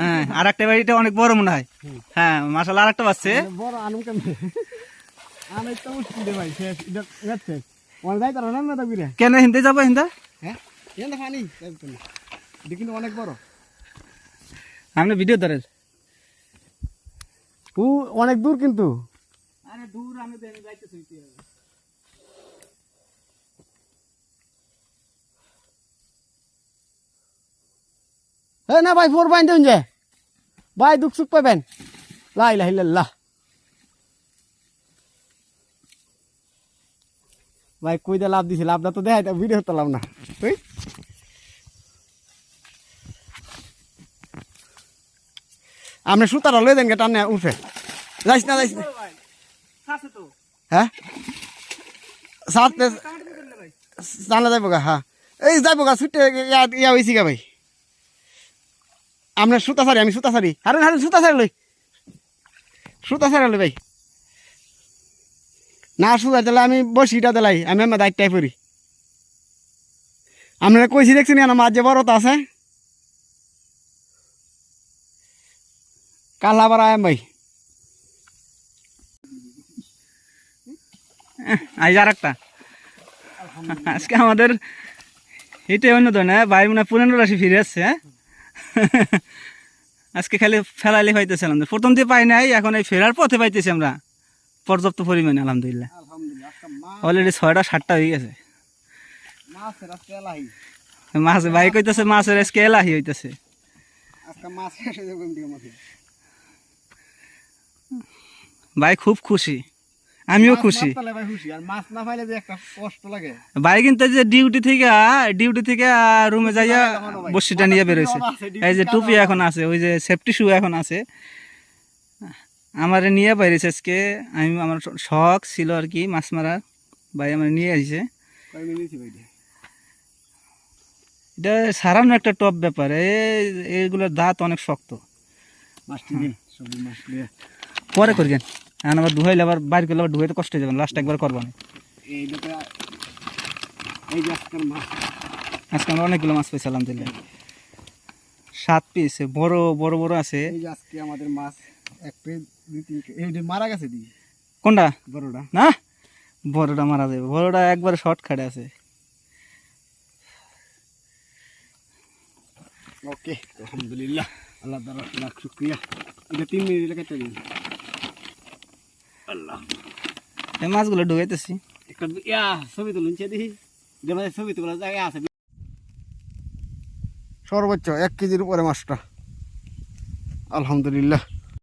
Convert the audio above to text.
হ্যাঁ আর একটা বাড়িটা অনেক বড় মনে হয়। হ্যাঁ মাসাল্লাহ আর একটা বাচ্চে বড় আনুম কেমনে? আনাই তো মুশকিল ভাই শেষ এটা যাচ্ছে ওর যাই তার না তো বিরে কেন হিন্দে যাব হিন্দা? হ্যাঁ এন্ড ফানি এটা অনেক বড়। আপনি ভিডিও ধরেন। ও অনেক দূর কিন্তু। আরে দূর আমি যাইতেছি এ না ভাই ফোর বাইন দেন যে ভাই দুঃখ সুখ পাবেন? লাই লাই লাল্লাহ ভাই কই দে লাভ দিছে? লাভটা তো দেখাই ভিডিও করলাম না। তুই আপনি সুতারা লই দেন গে, টানে উঠে। যাইস না যাইস না। হ্যাঁ? সাথে জানা যাইব গা হ্যাঁ। এই যাইব গা, ছুটে ইয়া ইয়া হয়েছি গা ভাই। আপনার সুতা সারি আমি সুতা সারি হারুন হারুন, সুতা সারি লই। সুতা সারি লই ভাই। না সুতা দিলে, আমি বসিটা দিলাই, আমি আমার দায়িত্বই পড়ি। আপনারা কইছি দেখছেন না মাছ যে বড় তো আছে? কাল আয়াম ভাই। আজ আর একটা। আজকে আমাদের এটাই অন্য ধরনের ভাই মনে হয় পুরানো রাশি ফিরে আসছে হ্যাঁ? আজকে খালি ফেলালি পাইতেছিলাম প্রথম দিয়ে পাই নাই এখন এই ফেরার পথে পাইতেছি আমরা। পর্যাপ্ত পরিমাণে আলহামদুলিল্লাহ। অলরেডি ছয়টা সাতটা হয়ে গেছে। মাছ ভাই কইতেছে মাছের আজকে এলাহি হইতেছে। ভাই খুব খুশি। আমিও খুশি। ভাই কিন্তু যে ডিউটি থেকে ডিউটি থেকে রুমে যাইয়া বসিটা নিয়ে বেরোইছে। এই যে টুপি এখন আছে ওই যে সেফটি শু এখন আছে। আমার নিয়ে বাইরেছে আজকে। আমি আমার শখ ছিল আর কি মাছ মারার। ভাই আমার নিয়ে আসছে এটা? সারানো একটা টপ ব্যাপার। এই এইগুলোর দাঁত অনেক শক্ত। পরে করবেন এখন আবার ধুয়াইলে আবার বাইর করলে আবার ধুয়াইতে কষ্ট হয়ে যাবেন লাস্ট একবার করব না। এই দুটো এই যে আজকের মাছ। আজকে আমরা অনেকগুলো মাছ পেয়েছি আলহামদুলিল্লাহ। সাত পিস বড় বড় বড় আছে। আজকে আমাদের মাছ এক পেজ দুই তিন এই মারা গেছে দি। কোনটা? বড়টা। না? বড়টা মারা যাবে। বড়টা একবার শর্ট খাটে আছে। ওকে আলহামদুলিল্লাহ। আল্লাহ তাআলা লাখ শুকরিয়া। এটা তিন মিনিট কেটে দিন। আল্লাহ এই মাছগুলো ঢুকাইতেছি একটা ইয়া ছবি তুলুন দেখি যে যেমন ছবি তোলা জায়গা আছে। সর্বোচ্চ এক কেজির উপরে মাছটা। আলহামদুলিল্লাহ।